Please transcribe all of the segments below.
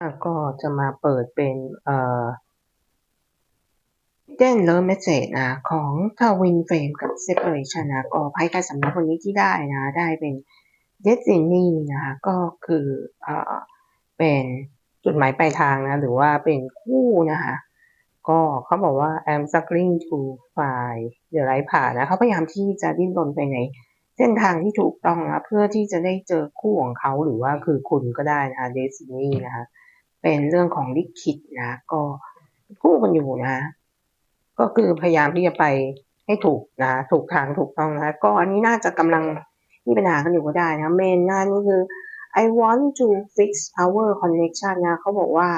อะ ก็จะมาเปิดเป็น เอ่อ Hidden Love Message นะ ของ Twin Flame กับ Separation นะ ก็ไพ่ใครสำนักคนนี้ที่ได้นะ ได้เป็น Destiny นะคะ ก็คือ เอ่อ เป็นจุดหมายปลายทางนะ หรือว่าเป็นคู่นะคะ ก็เขาบอกว่า I'm struggling to find the right path นะเขาพยายามที่จะดิ้นรนไปในเส้นทางที่ถูกต้องนะเพื่อที่จะได้เจอคู่ของเขาหรือว่าคือคุณก็ได้นะคะ Destiny นะคะ เป็นเรื่องของลิขิตนะ ก็คู่กันอยู่นะ ก็คือพยายามที่จะไปให้ถูกนะ ถูกทางถูกต้องนะ ก็อันนี้น่าจะกำลังมีปัญหากันอยู่ก็ได้นะ เมนนั่นก็คือ I want to fix our connection นะ เขาบอกว่า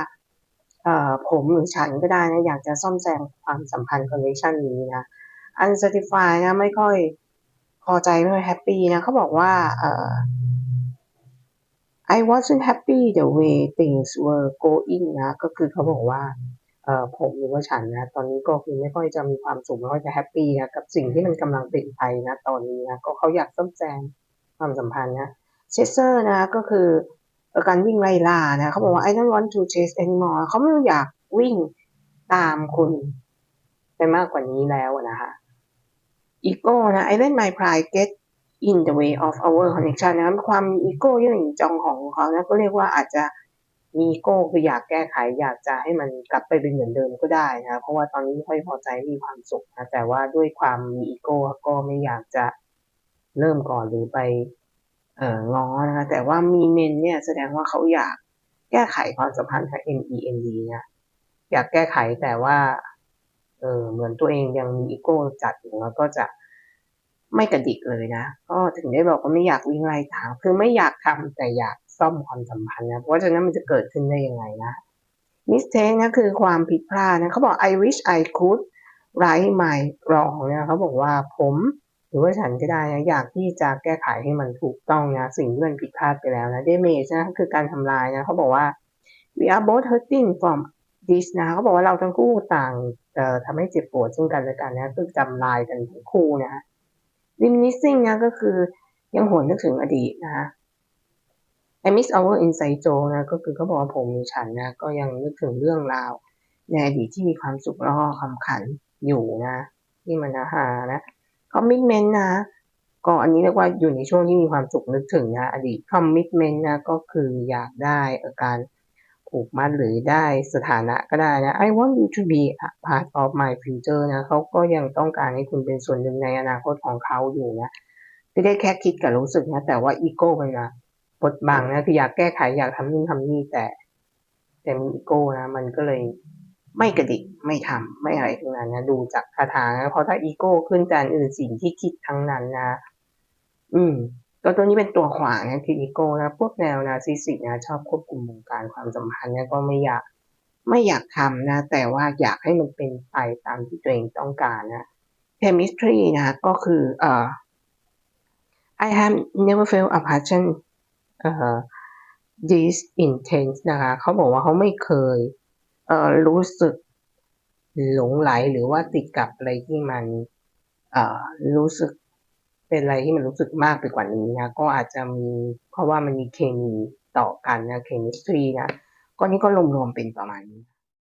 เอ่อผมหรือฉันก็ได้นะ อยากจะซ่อมแซมความสัมพันธ์ connection นี้นะ unsatisfied นะ ไม่ค่อยพอใจไม่ค่อยแฮปปี้นะ เขาบอกว่าเอ่อ I wasn't happy the way things were going นะก็คือเขาบอกว่าเอ่อผมหรือว่าฉันนะ ตอนนี้ก็คือไม่ค่อยจะมีความสุขไม่ค่อยจะแฮปปี้นะกับสิ่งที่มันกำลังเป็นไปนะตอนนี้นะก็เขาอยากซ่อมแซมความสัมพันธ์นะเชสเซอร์นะก็คือการวิ่งไล่ล่านะเขาบอกว่า I don't want to chase anymore เขาไม่อยากวิ่งตามคุณไปมากกว่านี้แล้วนะคะอีโก้นะ I let my pride get in the way of our connection นะครับความมีอีโก้ยื่นจองของเขานะก็เรียกว่าอาจจะมีอีโก้คืออยากแก้ไข อยากจะให้มันกลับไปเป็นเหมือนเดิมก็ได้นะเพราะว่าตอนนี้ไม่ค่อยพอใจมีความสุขนะแต่ว่าด้วยความมีอีโก้ก็ไม่อยากจะเริ่มก่อนหรือไปเอ่อง้อนะคะแต่ว่ามีเมนเนี่ยแสดงว่าเขาอยากแก้ไขความสัมพันธ์กับ M E N D นะอยากแก้ไขแต่ว่าเออเหมือนตัวเองยังมีอีโก้จัดอยู่แล้วก็จะ ไม่กระดิกเลยนะ ก็ถึงได้บอกว่าไม่อยากวิ่งไล่ตามคือไม่อยากทำแต่อยากซ่อมความสัมพันธ์นะ เพราะฉะนั้นมันจะเกิดขึ้นได้ยังไงนะมิสเทคนะคือความผิดพลาดนะเขาบอก I wish I could right my wrong นะเขาบอกว่าผมหรือว่าฉันก็ได้นะอยากที่จะแก้ไขให้มันถูกต้องนะสิ่งที่มันผิดพลาดไปแล้วนะ damage นะคือการทำลายนะเขาบอกว่า we are both hurting from this นะเขาบอกว่าเราทั้งคู่ต่างเอ่อทำให้เจ็บปวดซึ่งกันและกันนะคือจำลายกันทั้งคู่นะ reminiscing นะก็คือยังหวนนึกถึงอดีตนะคะ I miss our inside Joe นะก็คือเขาบอกว่าผมหรือฉันนะก็ยังนึกถึงเรื่องราว ในอดีตที่มีความสุขแล้วก็คำขันอยู่นะที่มันนะฮานะ commitment นะก็อันนี้เรียกว่าอยู่ในช่วงที่มีความสุขนึกถึงนะอดีต commitment นะก็คืออยากได้อาการ ผูกมัดหรือได้สถานะก็ได้นะ I want you to be a part of my future นะเขาก็ยังต้องการให้คุณเป็นส่วนหนึ่งในอนาคตของเขาอยู่นะไม่ได้แค่คิดกับรู้สึกนะ แต่ว่าอีโก้มันนะบดบังนะคืออยากแก้ไขอยากทำนู่นทำนี่แต่ แต่มีอีโก้นะ มันก็เลยไม่กระดิกไม่ทำไม่อะไรทั้งนั้นนะดูจากคาถานะเพราะถ้าอีโก้ขึ้นแต่อื่นสิ่งที่คิดทั้งนั้นนะ อืม ตัวตัวนี้เป็นตัวขวางนะคืออีโก้นะพวกแนวนาซิสิกนะชอบควบคุมวงการความสัมพันธ์นะก็ไม่อยากไม่อยากทำนะ แต่ว่าอยากให้มันเป็นไปตามที่ตัวเองต้องการนะ chemistry นะก็คือเอ่อ I have never felt a passion เอ่อ this intense นะคะเขาบอกว่าเขาไม่เคยเอ่อรู้สึกหลงไหลหรือว่าติดกับอะไรที่มันเอ่อรู้สึก เป็นอะไรที่มันรู้สึกมากไปกว่านี้นะก็อาจจะมีเพราะว่ามันมีเคมีต่อกันนะเคมีสตรีนะก็นี่ก็รวมๆเป็นประมาณนี้